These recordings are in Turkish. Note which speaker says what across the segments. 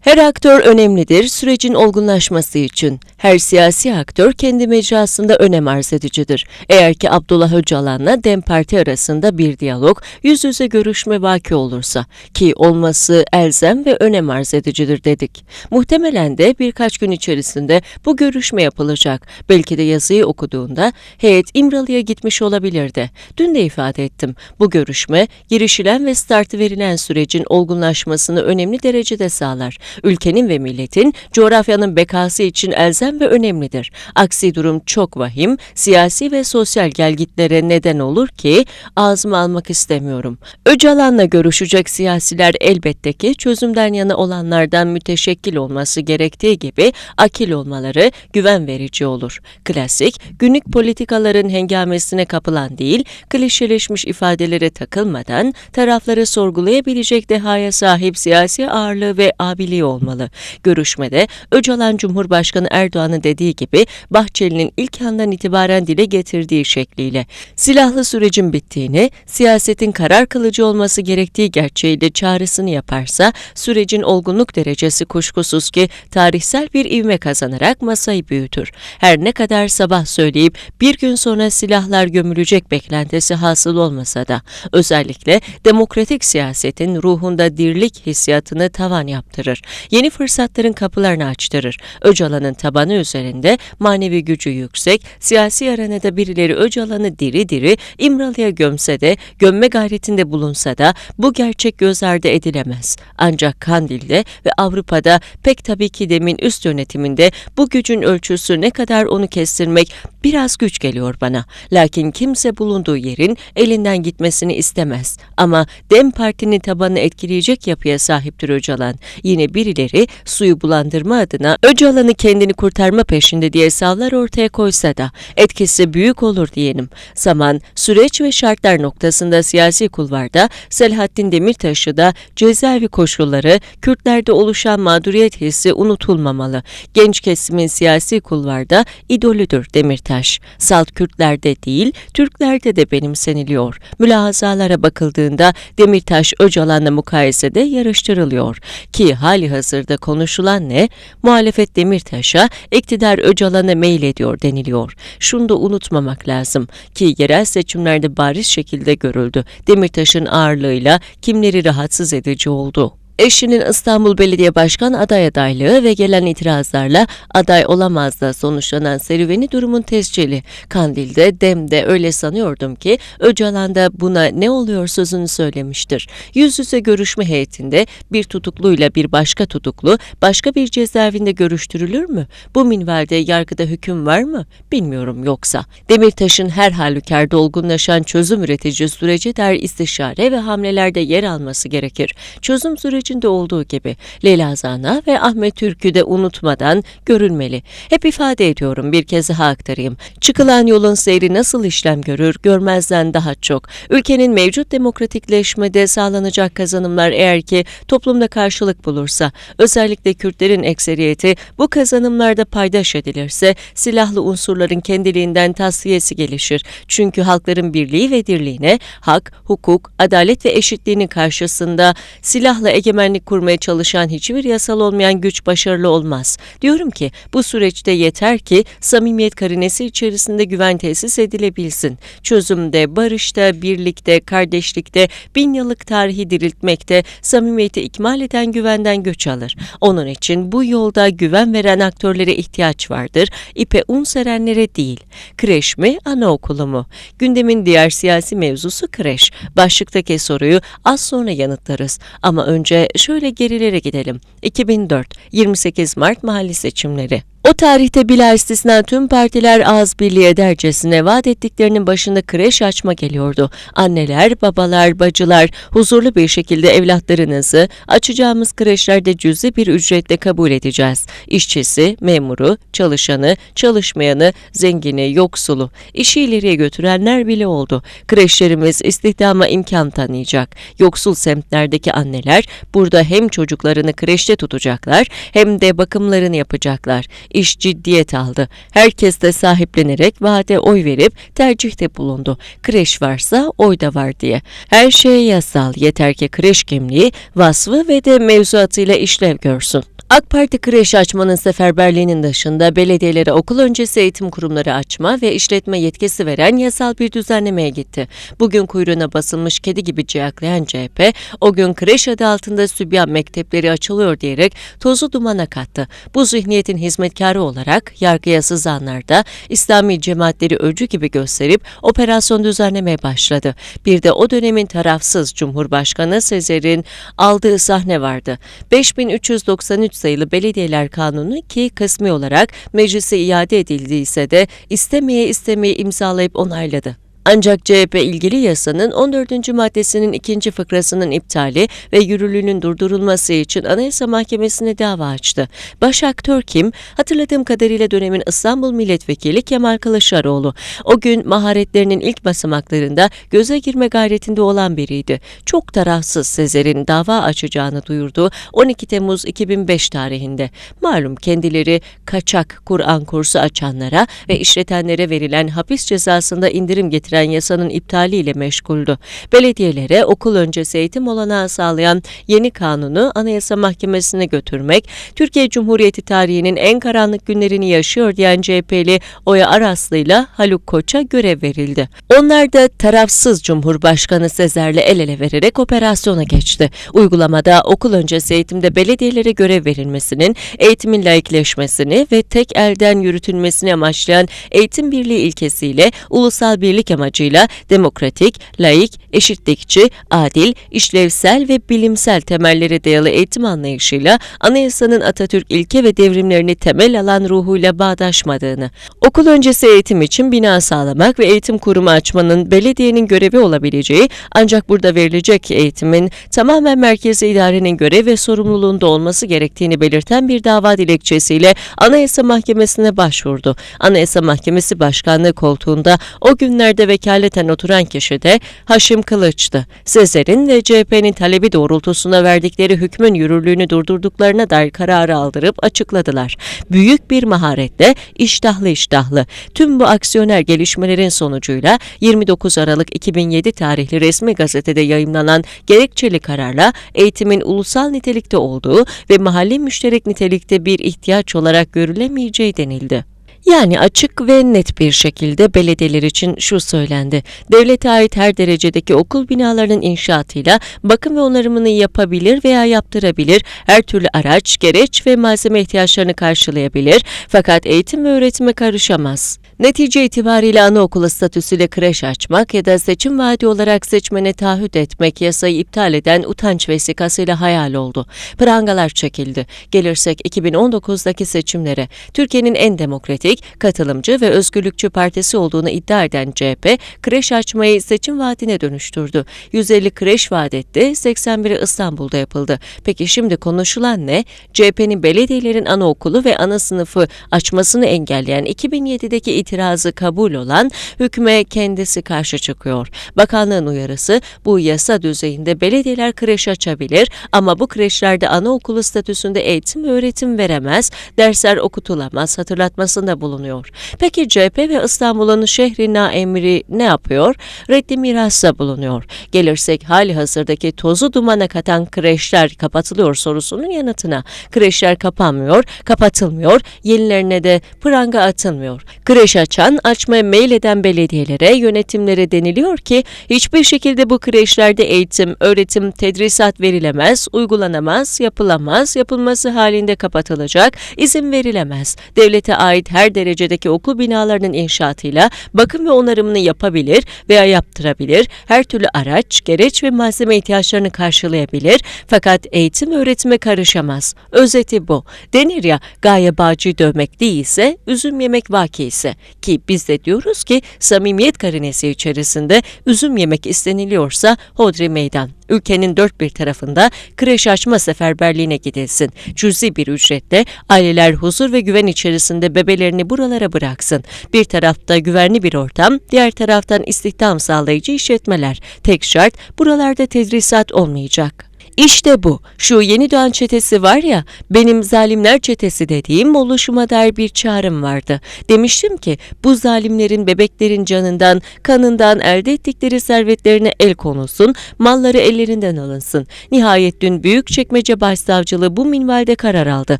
Speaker 1: Her aktör önemlidir sürecin olgunlaşması için. Her siyasi aktör kendi mecrasında önem arz edicidir. Eğer ki Abdullah Öcalan'la DEM Parti arasında bir diyalog, yüz yüze görüşme vaki olursa ki olması elzem ve önem arz edicidir dedik. Muhtemelen de birkaç gün içerisinde bu görüşme yapılacak. Belki de yazıyı okuduğunda heyet İmralı'ya gitmiş olabilirdi. Dün de ifade ettim. Bu görüşme girişilen ve startı verilen sürecin olgunlaşmasını önemli derecede sağlar ülkenin ve milletin coğrafyanın bekası için elzem ve önemlidir. Aksi durum çok vahim, siyasi ve sosyal gelgitlere neden olur ki ağzıma almak istemiyorum. Öcalan'la görüşecek siyasiler elbette ki çözümden yana olanlardan müteşekkil olması gerektiği gibi akil olmaları güven verici olur. Klasik, günlük politikaların hengamesine kapılan değil, klişeleşmiş ifadelere takılmadan tarafları sorgulayabilecek dehaya sahip siyasi ağırlığı ve abiliği olmalı. Görüşmede Öcalan Cumhurbaşkanı Erdoğan'ın dediği gibi Bahçeli'nin ilk andan itibaren dile getirdiği şekliyle silahlı sürecin bittiğini, siyasetin karar kılıcı olması gerektiği gerçeğiyle çağrısını yaparsa sürecin olgunluk derecesi kuşkusuz ki tarihsel bir ivme kazanarak masayı büyütür. Her ne kadar sabah söyleyip bir gün sonra silahlar gömülecek beklentisi hasıl olmasa da özellikle demokratik siyasetin ruhunda dirlik hissiyatını tavan yaptırır yeni fırsatların kapılarını açtırır. Öcalan'ın tabanı üzerinde manevi gücü yüksek, siyasi arenada birileri Öcalan'ı diri diri İmralı'ya gömse de, gömme gayretinde bulunsa da bu gerçek göz ardı edilemez. Ancak Kandil'de ve Avrupa'da pek tabii ki demin üst yönetiminde bu gücün ölçüsü ne kadar onu kestirmek biraz güç geliyor bana. Lakin kimse bulunduğu yerin elinden gitmesini istemez. Ama Dem Parti'nin tabanını etkileyecek yapıya sahiptir Öcalan. Yine birileri suyu bulandırma adına Öcalan'ı kendini kurtarma peşinde diye savlar ortaya koysa da etkisi büyük olur diyelim. Zaman, süreç ve şartlar noktasında siyasi kulvarda Selahattin Demirtaş'ı da cezaevi koşulları, Kürtlerde oluşan mağduriyet hissi unutulmamalı. Genç kesimin siyasi kulvarda idolüdür Demirtaş. Salt Kürtlerde değil, Türklerde de benimseniliyor. Mülahazalara bakıldığında Demirtaş Öcalan'la mukayesede yarıştırılıyor. Ki hali hazırda konuşulan ne? Muhalefet Demirtaş'a, iktidar Öcalan'a mail ediyor deniliyor. Şunu da unutmamak lazım ki yerel seçimlerde bariz şekilde görüldü. Demirtaş'ın ağırlığıyla kimleri rahatsız edici oldu. Eşinin İstanbul Belediye Başkan aday adaylığı ve gelen itirazlarla aday olamaz da sonuçlanan serüveni durumun tescili. Kandil'de, Dem'de öyle sanıyordum ki Öcalan da buna ne oluyor sözünü söylemiştir. Yüz yüze görüşme heyetinde bir tutukluyla bir başka tutuklu başka bir cezaevinde görüştürülür mü? Bu minvalde yargıda hüküm var mı? Bilmiyorum yoksa. Demirtaş'ın her halükarda olgunlaşan çözüm üretici sürece der istişare ve hamlelerde yer alması gerekir. Çözüm süreci sürecinde olduğu gibi Leyla Zana ve Ahmet Türk'ü de unutmadan görülmeli. Hep ifade ediyorum bir kez daha aktarayım. Çıkılan yolun seyri nasıl işlem görür görmezden daha çok. Ülkenin mevcut demokratikleşmede sağlanacak kazanımlar eğer ki toplumda karşılık bulursa, özellikle Kürtlerin ekseriyeti bu kazanımlarda paydaş edilirse silahlı unsurların kendiliğinden tasfiyesi gelişir. Çünkü halkların birliği ve dirliğine, hak, hukuk, adalet ve eşitliğinin karşısında silahla egemen egemenlik kurmaya çalışan hiçbir yasal olmayan güç başarılı olmaz. Diyorum ki bu süreçte yeter ki samimiyet karinesi içerisinde güven tesis edilebilsin. Çözümde, barışta, birlikte, kardeşlikte, bin yıllık tarihi diriltmekte, samimiyeti ikmal eden güvenden göç alır. Onun için bu yolda güven veren aktörlere ihtiyaç vardır. İpe un serenlere değil. Kreş mi, anaokulu mu? Gündemin diğer siyasi mevzusu kreş. Başlıktaki soruyu az sonra yanıtlarız. Ama önce şöyle gerilere gidelim. 2004 28 Mart mahalli seçimleri. O tarihte bila istisna tüm partiler ağız birliği edercesine vaat ettiklerinin başında kreş açma geliyordu. Anneler, babalar, bacılar huzurlu bir şekilde evlatlarınızı açacağımız kreşlerde cüzi bir ücretle kabul edeceğiz. İşçisi, memuru, çalışanı, çalışmayanı, zengini, yoksulu, işi ileriye götürenler bile oldu. Kreşlerimiz istihdama imkan tanıyacak. Yoksul semtlerdeki anneler burada hem çocuklarını kreşte tutacaklar hem de bakımlarını yapacaklar. İş ciddiyet aldı. Herkes de sahiplenerek vaade oy verip tercihte bulundu. Kreş varsa oy da var diye. Her şey yasal yeter ki kreş kimliği, vasfı ve de mevzuatıyla işlev görsün. AK Parti kreş açmanın seferberliğinin dışında belediyelere okul öncesi eğitim kurumları açma ve işletme yetkisi veren yasal bir düzenlemeye gitti. Bugün kuyruğuna basılmış kedi gibi ciyaklayan CHP, o gün kreş adı altında sübyan mektepleri açılıyor diyerek tozu dumana kattı. Bu zihniyetin hizmetkarı olarak yargıya sızanlarda İslami cemaatleri öcü gibi gösterip operasyon düzenlemeye başladı. Bir de o dönemin tarafsız Cumhurbaşkanı Sezer'in aldığı sahne vardı. 5393 sayılı Belediyeler Kanunu ki kısmi olarak meclise iade edildiyse de istemeye istemeye imzalayıp onayladı. Ancak CHP ilgili yasanın 14. maddesinin ikinci fıkrasının iptali ve yürürlüğünün durdurulması için Anayasa Mahkemesi'ne dava açtı. Baş aktör kim? Hatırladığım kadarıyla dönemin İstanbul Milletvekili Kemal Kılıçdaroğlu. O gün maharetlerinin ilk basamaklarında göze girme gayretinde olan biriydi. Çok tarafsız Sezer'in dava açacağını duyurdu 12 Temmuz 2005 tarihinde. Malum kendileri kaçak Kur'an kursu açanlara ve işletenlere verilen hapis cezasında indirim getiren yasanın iptaliyle meşguldü. Belediyelere okul öncesi eğitim olanağı sağlayan yeni kanunu Anayasa Mahkemesi'ne götürmek, Türkiye Cumhuriyeti tarihinin en karanlık günlerini yaşıyor diyen CHP'li Oya Araslı'yla Haluk Koç'a görev verildi. Onlar da tarafsız Cumhurbaşkanı Sezer'le el ele vererek operasyona geçti. Uygulamada okul öncesi eğitimde belediyelere görev verilmesinin, eğitimin laikleşmesini ve tek elden yürütülmesini amaçlayan eğitim birliği ilkesiyle ulusal birlik amacıyla demokratik, laik, eşitlikçi, adil, işlevsel ve bilimsel temellere dayalı eğitim anlayışıyla anayasanın Atatürk ilke ve devrimlerini temel alan ruhuyla bağdaşmadığını, okul öncesi eğitim için bina sağlamak ve eğitim kurumu açmanın belediyenin görevi olabileceği ancak burada verilecek eğitimin tamamen merkezi idarenin görev ve sorumluluğunda olması gerektiğini belirten bir dava dilekçesiyle Anayasa Mahkemesi'ne başvurdu. Anayasa Mahkemesi Başkanlığı koltuğunda o günlerde vekaleten oturan kişi de Haşim Kılıç'tı. Sezer'in ve CHP'nin talebi doğrultusunda verdikleri hükmün yürürlüğünü durdurduklarına dair kararı aldırıp açıkladılar. Büyük bir maharetle iştahlı iştahlı. Tüm bu aksiyoner gelişmelerin sonucuyla 29 Aralık 2007 tarihli resmi gazetede yayımlanan gerekçeli kararla eğitimin ulusal nitelikte olduğu ve mahalli müşterek nitelikte bir ihtiyaç olarak görülemeyeceği denildi. Yani açık ve net bir şekilde belediyeler için şu söylendi. Devlete ait her derecedeki okul binalarının inşaatıyla bakım ve onarımını yapabilir veya yaptırabilir, her türlü araç, gereç ve malzeme ihtiyaçlarını karşılayabilir fakat eğitim ve öğretime karışamaz. Netice itibariyle anaokulu statüsüyle kreş açmak ya da seçim vaadi olarak seçmene taahhüt etmek yasayı iptal eden utanç vesikasıyla hayal oldu. Prangalar çekildi. Gelirsek 2019'daki seçimlere Türkiye'nin en demokratik, katılımcı ve özgürlükçü partisi olduğunu iddia eden CHP, kreş açmayı seçim vaadine dönüştürdü. 150 kreş vaat etti, 81'i İstanbul'da yapıldı. Peki şimdi konuşulan ne? CHP'nin belediyelerin anaokulu ve ana sınıfı açmasını engelleyen 2007'deki itirazı kabul olan hükme kendisi karşı çıkıyor. Bakanlığın uyarısı bu yasa düzeyinde belediyeler kreş açabilir ama bu kreşlerde anaokulu statüsünde eğitim öğretim veremez, dersler okutulamaz hatırlatmasında bulunuyor. Peki CHP ve İstanbul'un şehri emri ne yapıyor? Reddi mirasta bulunuyor. Gelirsek hali hazırdaki tozu dumana katan kreşler kapatılıyor sorusunun yanıtına. Kreşler kapanmıyor, kapatılmıyor, yenilerine de pranga atılmıyor. Kreş açan, açmaya meyleden belediyelere, yönetimlere deniliyor ki hiçbir şekilde bu kreşlerde eğitim, öğretim, tedrisat verilemez, uygulanamaz, yapılamaz, yapılması halinde kapatılacak, izin verilemez. Devlete ait her derecedeki okul binalarının inşaatıyla bakım ve onarımını yapabilir veya yaptırabilir, her türlü araç, gereç ve malzeme ihtiyaçlarını karşılayabilir fakat eğitim öğretime karışamaz. Özeti bu. Denir ya gaye bağcıyı dövmek değilse üzüm yemek vaki ise ki biz de diyoruz ki samimiyet karinesi içerisinde üzüm yemek isteniliyorsa hodri meydan. Ülkenin dört bir tarafında kreş açma seferberliğine gidilsin. Cüzi bir ücretle aileler huzur ve güven içerisinde bebelerini buralara bıraksın. Bir tarafta güvenli bir ortam, diğer taraftan istihdam sağlayıcı işletmeler. Tek şart buralarda tedrisat olmayacak. İşte bu. Şu yeni doğan çetesi var ya, benim zalimler çetesi dediğim oluşuma dair bir çağrım vardı. Demiştim ki bu zalimlerin bebeklerin canından, kanından elde ettikleri servetlerine el konulsun, malları ellerinden alınsın. Nihayet dün Büyükçekmece Başsavcılığı bu minvalde karar aldı.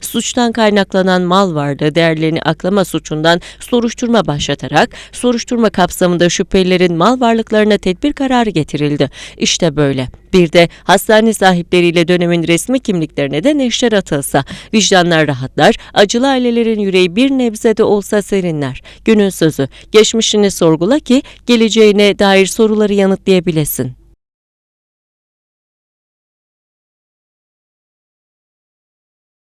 Speaker 1: Suçtan kaynaklanan mal vardı. Değerlerini aklama suçundan soruşturma başlatarak soruşturma kapsamında şüphelilerin mal varlıklarına tedbir kararı getirildi. İşte böyle. Bir de hastane sahipleriyle dönemin resmi kimliklerine de neşter atılsa, vicdanlar rahatlar, acılı ailelerin yüreği bir nebze de olsa serinler. Günün sözü, geçmişini sorgula ki geleceğine dair soruları yanıtlayabilesin.